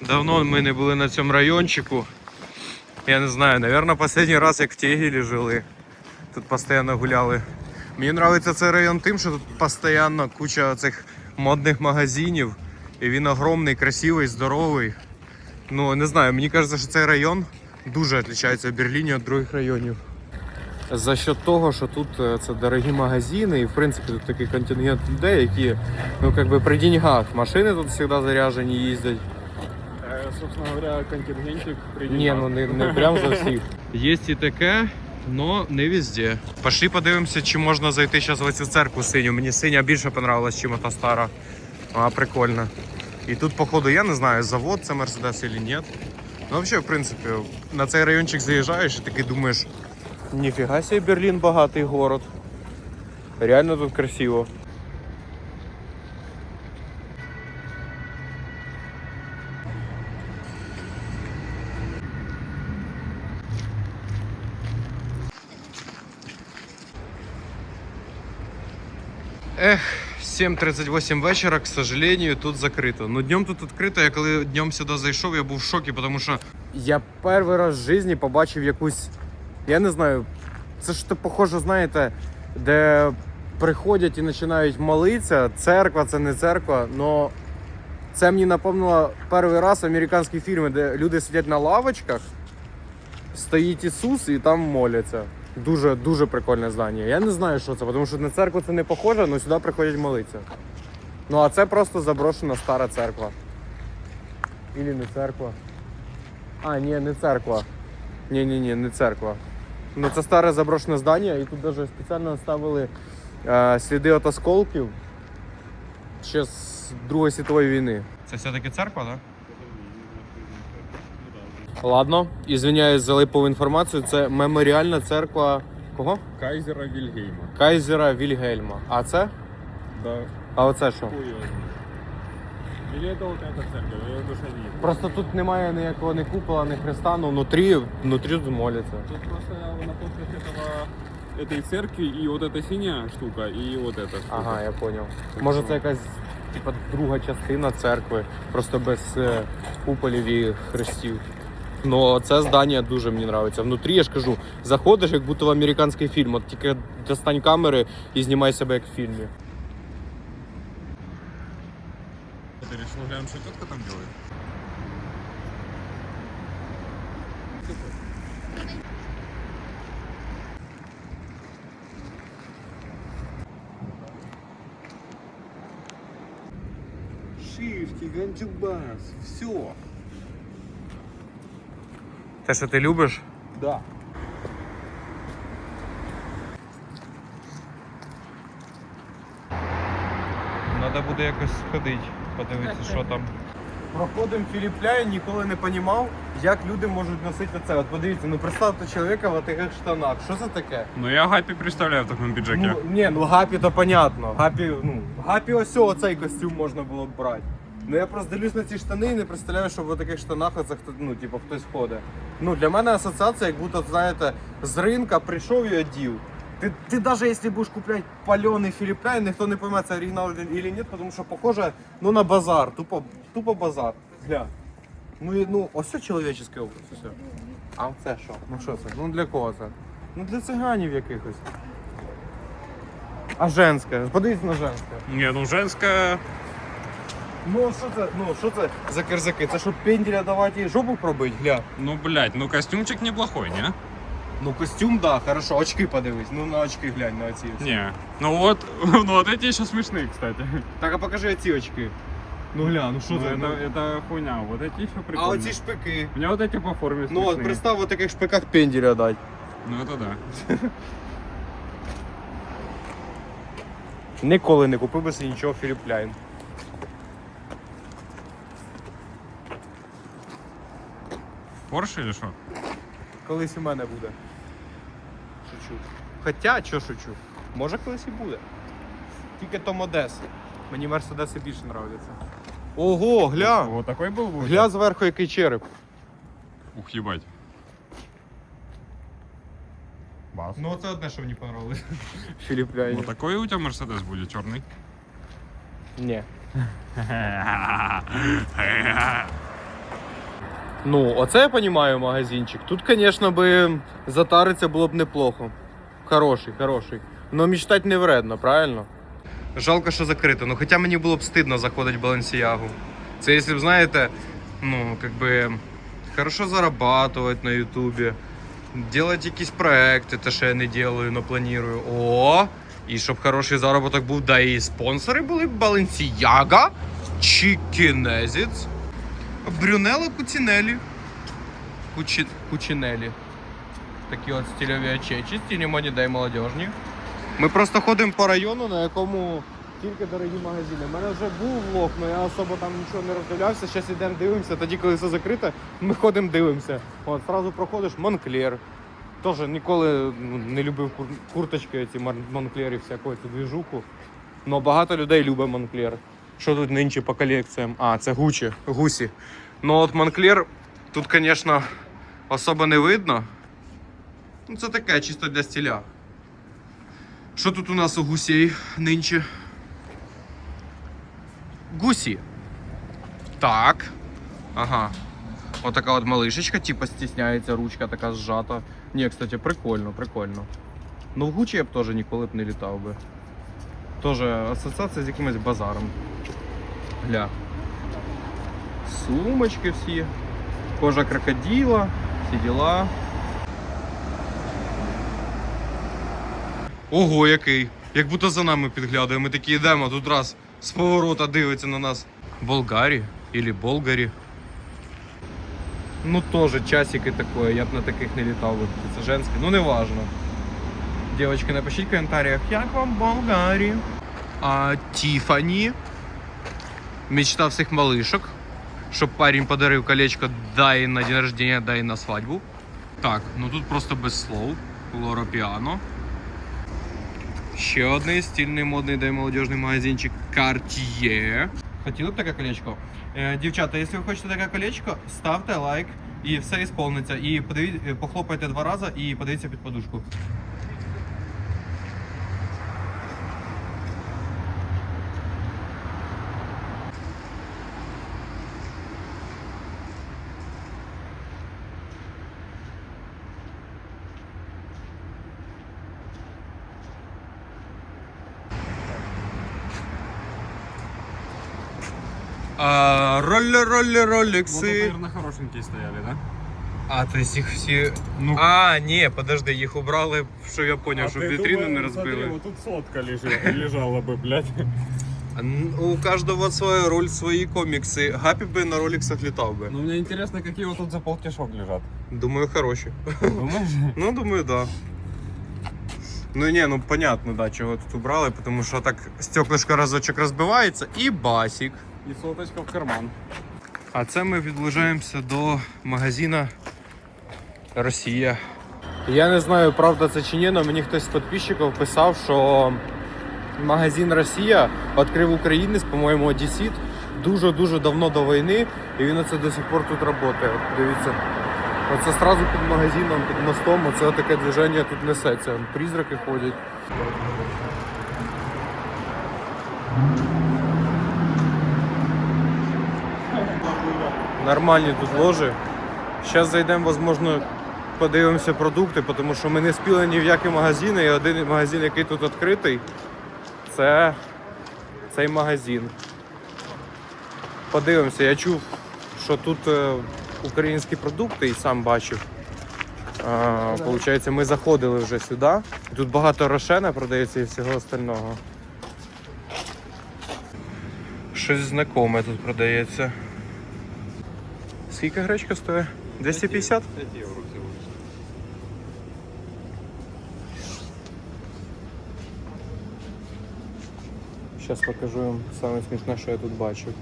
Давно ми не були на цьому райончику. Я не знаю, наверное, останній раз як в Тегелі жили. Тут постійно гуляли. Мені подобається цей район тим, що тут постійно куча цих модних магазинів. І він огромний, красивий, здоровий. Ну, не знаю, мені кажеться, що цей район дуже відрізняється в Берліні від других районів. За счет того, що тут е, це дорогі магазини, і в принципі тут такий контингент людей, які ну как би при деньгах. Машини тут завжди заряжені їздять. Собственно говоря, контингентик Ні, ну не, не прям за всіх. Є і таке, но не везде. Пошли подивимося, чи можна зайти зараз в цю церкву синю. Мені синя більше понравилась, чим та стара. А, прикольно. І тут, походу, я не знаю, завод це Мерседес чи ні. Ну, взагалі, в принципі, на цей райончик заїжджаєш і такий думаєш, ніфіга себе Берлін багатий город. Реально тут красиво. Ех, 7.38 вечора, к сожалению, тут закрито. Ну, днем тут відкрито. Я коли днем сюди зайшов, я був в шокі, тому що. Я перший раз в житті побачив якусь. Я не знаю, це ж то похоже, знаєте, де приходять і починають молитися. Церква, це не церква, але це мені напомнило перший раз американські фільми, де люди сидять на лавочках, стоїть Ісус і там моляться. Дуже дуже прикольне здання. Я не знаю, що це, тому що на церкву це не похоже, але сюди приходять молитися. Ну а це просто заброшена стара церква. Ілі не церква. А, ні, не церква. Ні, ні, не церква. Ну це старе заброшене здання, і тут навіть спеціально ставили е, сліди від осколків ще з Другої світової війни. Це все-таки церква, так? Ладно, ізвиняюсь за липову інформацію. Це меморіальна церква кого? Кайзера Вильгельма. Кайзера Вільгельма. А це? Да. А оце що? Хуй его знает. Или это вот эта церковь, я душа не видно. Просто тут немає ніякого ні купола, ні хреста, але внутрі, внутрі тут моляться. Тут просто напротив этого этой церкви и вот эта синяя штука, и вот эта штука. Ага, я зрозумів. Може це якась типа друга частина церкви, просто без е, куполів і хрестів. Ну, це здання дуже мені подобається. Внутрі я ж кажу, заходиш, як будто в американський фільм. От тільки достань камери і знімай себе як в фільмі. Ты решил глянуть, что тетка там делает? Шишки, ганджубас, все. Те, що ти любиш? Да. Треба буде якось сходити, подивитися, що там. Проходимо Філіпляю, ніколи не розумів, як люди можуть носити це. От подивіться, ну представте чоловіка в таких штанах. Що це таке? Ну я Гапи представляю в таком пиджаке. Ну, ні, ну гапі то понятно. Гапі, ну, гапі ось оцей костюм можна було б брати. Ну я просто дивлюсь на ці штани і не представляю, що в таких штанах хто, ну, типу, хтось ходить. Ну, для мене асоціація, як будто, знаєте, з ринка прийшов і одів. Ти, ти навіть якщо будеш купляти пальоний філіпляй, ніхто не пойме, це оригінал чи ні, тому що похоже ну, на базар, тупо, тупо базар. Гля. Ну, ну ось це чоловічий образ, все. А це що? Ну що це? Ну для кого це? Ну для циганів якихось. А женське? Подивіться на женське. Не, ну женская... Ну що це? Ну що це за кирзаки? Це щоб пенділя давати і жопу пробити, гля. Ну, блядь, ну костюмчик неплохой, не? Ну костюм, да, хорошо, очки подивись. Ну на очки глянь на оці. Не. Ну вот, ну вот эти еще смешные, кстати. Так, а покажи оці очки. Ну гля, ну що Ну, це? это, Ну, это хуйня, вот эти еще а прикольные. оці шпики. У меня вот эти по форме Ну от смешные. представ в таких шпиках пенділя дать. Ну это да. Ніколи не купив би собі нічого Філіпляйн. Порше или что? Колись у мене буде. Шучу. Хоча, що шучу? Може колись і буде. Тільки то Модес. Мені Мерседеси більше нравляться. Ого, гля! Вот такой был бы у Гля зверху який череп. тебя? Ух, ебать. Бас. Ну це одне, що мені понравилось. Філіпляйн. Вот такой у тебя Мерседес будет черный. Ні. Ну, оце я розумію магазинчик. Тут, звісно, би затариться було б неплохо. Хороший, хороший. Но мечтати не вредно, правильно? Жалко, що закрито. Ну, хоча мені було б стидно заходити в Балансіягу. Це якщо б, знаєте, ну, как би, хорошо зарабатывать на Ютубі, делать якісь проекти, те, що я не делаю, но планую. О! І щоб хороший заробіток був, да і спонсори були б Balenciaga, Чікінезіц, Брюнело Куцінелі. Кучі... Кучинелі. Такі от стильові очечі, стилі Money молодіжні. Ми просто ходимо по району, на якому тільки дорогі магазини. У мене вже був влог, але я особо там нічого не роздивлявся. Зараз йдемо дивимося, тоді, коли все закрите, ми ходимо дивимося. От, одразу проходиш Монклер. Теж ніколи ну, не любив кур... курточки, ці Мон- Монклери, всяку цю двіжуху. Но багато людей любить Монклер. Що тут нинче по колекціям? А, це Гучі, Гусі. Ну от Монклер тут, звісно, особо не видно. Ну, це таке, чисто для стиля. Що тут у нас у гусей нинче? Гусі. Так. Ага. Отака от малишечка, типа стісняється, ручка така зжата. Ні, кстати, прикольно, прикольно. Ну в Гучі я б теж ніколи б не літав би. Тоже асоціація з якимось базаром. Гля. Сумочки всі. Кожа крокодила, всі діла. Ого, який. Як будто за нами підглядає. Ми такі йдемо, тут раз з поворота дивиться на нас. Болгарі или Болгарі. Ну тоже часики такое, я б на таких не літав би. Це женське, ну не важно. Девочки, напишіть в коментарях, як вам Болгарі. А Тіфані. Мечта всіх малишок. Щоб парень подарив колечко дай на день рождения, дай на свадьбу. Так, ну тут просто без слов. Лора Піано. Ще один стильний модний дай молодіжний магазинчик Cartier. Хотіли б таке колечко? Е, дівчата, якщо ви хочете таке колечко, ставте лайк і все ісполниться. І подиві... е, похлопайте два рази і подивіться під подушку. А, роллі, роллі, Вот, наверное, хорошенькие стояли, да? А, то есть їх всі. Ну, А, ні, подожди, їх убрали, що я поняв, щоб вітрину не смотри, розбили. вот тут сотка лежала, лежала бы, блядь. У кожного своя роль, свої комікси. Гапі би на роліксах літав би. Ну, мне интересно, какие вот тут за полтишок лежат. Думаю, хороші. Думаешь? Ну, думаю, да. Ну ні, ну понятно, да, чого тут убрали, тому що так стеклишко разочок розбивається і басік. И соточка в карман. А це ми відближаємося до магазина Росія. Я не знаю, правда це чи ні, але мені хтось з підписчиків писав, що магазин Росія відкрив українець, по-моєму, Одесіт, дуже-дуже давно до війни, і він оце до сих пор тут працює. Дивіться. Оце одразу під магазином, під мостом, оце таке движення тут несеться. Призраки ходять. Нормальні тут ложі. Зараз зайдемо, можливо, подивимося продукти, тому що ми не спіли ні в які магазини. І один магазин, який тут відкритий, це цей магазин. Подивимося, я чув, що тут е, українські продукти і сам бачив. А, Получається, ми заходили вже сюди. Тут багато рошена продається і всього остального. Щось знакоме тут продається. Скільки гречка стоїть? 250? 5 евро всего лишь. Зараз покажу вам саме смішне, що я тут бачив.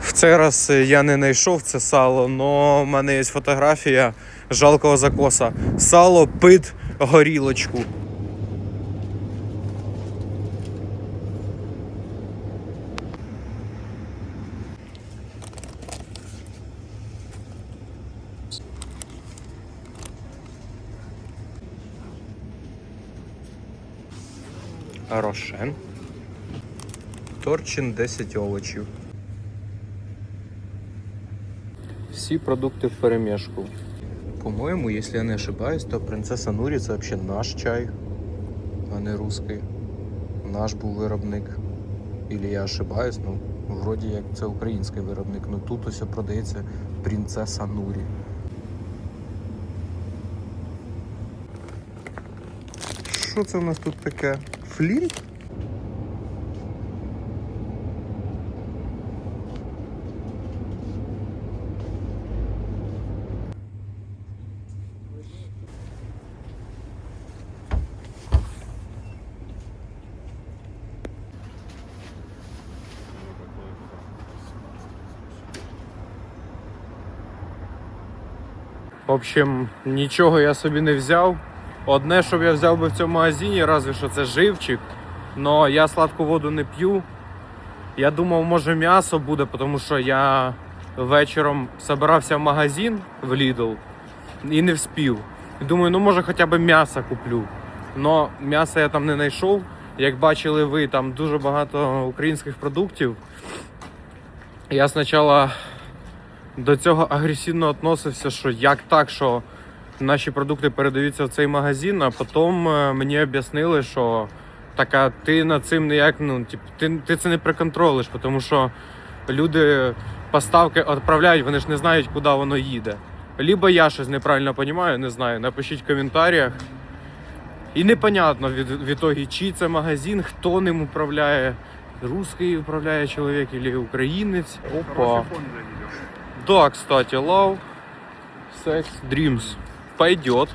В цей раз я не знайшов це сало, але в мене є фотографія жалкого закоса. Сало пит горілочку. Рошен. Торчин 10 овочів. всі продукти в перемішку. По-моєму, якщо я не ошибаюсь, то принцеса Нурі це взагалі наш чай, а не русський. Наш був виробник. Ілі я ошибаюсь, ну, вроді як це український виробник. Ну тут ось продається принцеса Нурі. Що це у нас тут таке? Флінт? В общем, нічого я собі не взяв. Одне, що б я взяв би в цьому магазині, разве що це живчик. Но я сладку воду не п'ю. Я думав, може м'ясо буде, тому що я вечором збирався в магазин в Lidl і не вспів. Думаю, ну може хоча б м'ясо куплю. Но м'яса я там не знайшов. Як бачили ви, там дуже багато українських продуктів. Я спочатку до цього агресивно відносився, що як так, що наші продукти передаються в цей магазин, а потім е, мені об'яснили, що така ти над цим ніяк, ну, тип, ти, ти це не приконтролиш, тому що люди поставки відправляють, вони ж не знають, куди воно їде. Либо я щось неправильно розумію, не знаю. Напишіть в коментарях. І непонятно від, відтоді, чий це магазин, хто ним управляє. Русский управляє чоловік або українець. Опа. Да, кстати, Love, Sex, Dreams пойдет.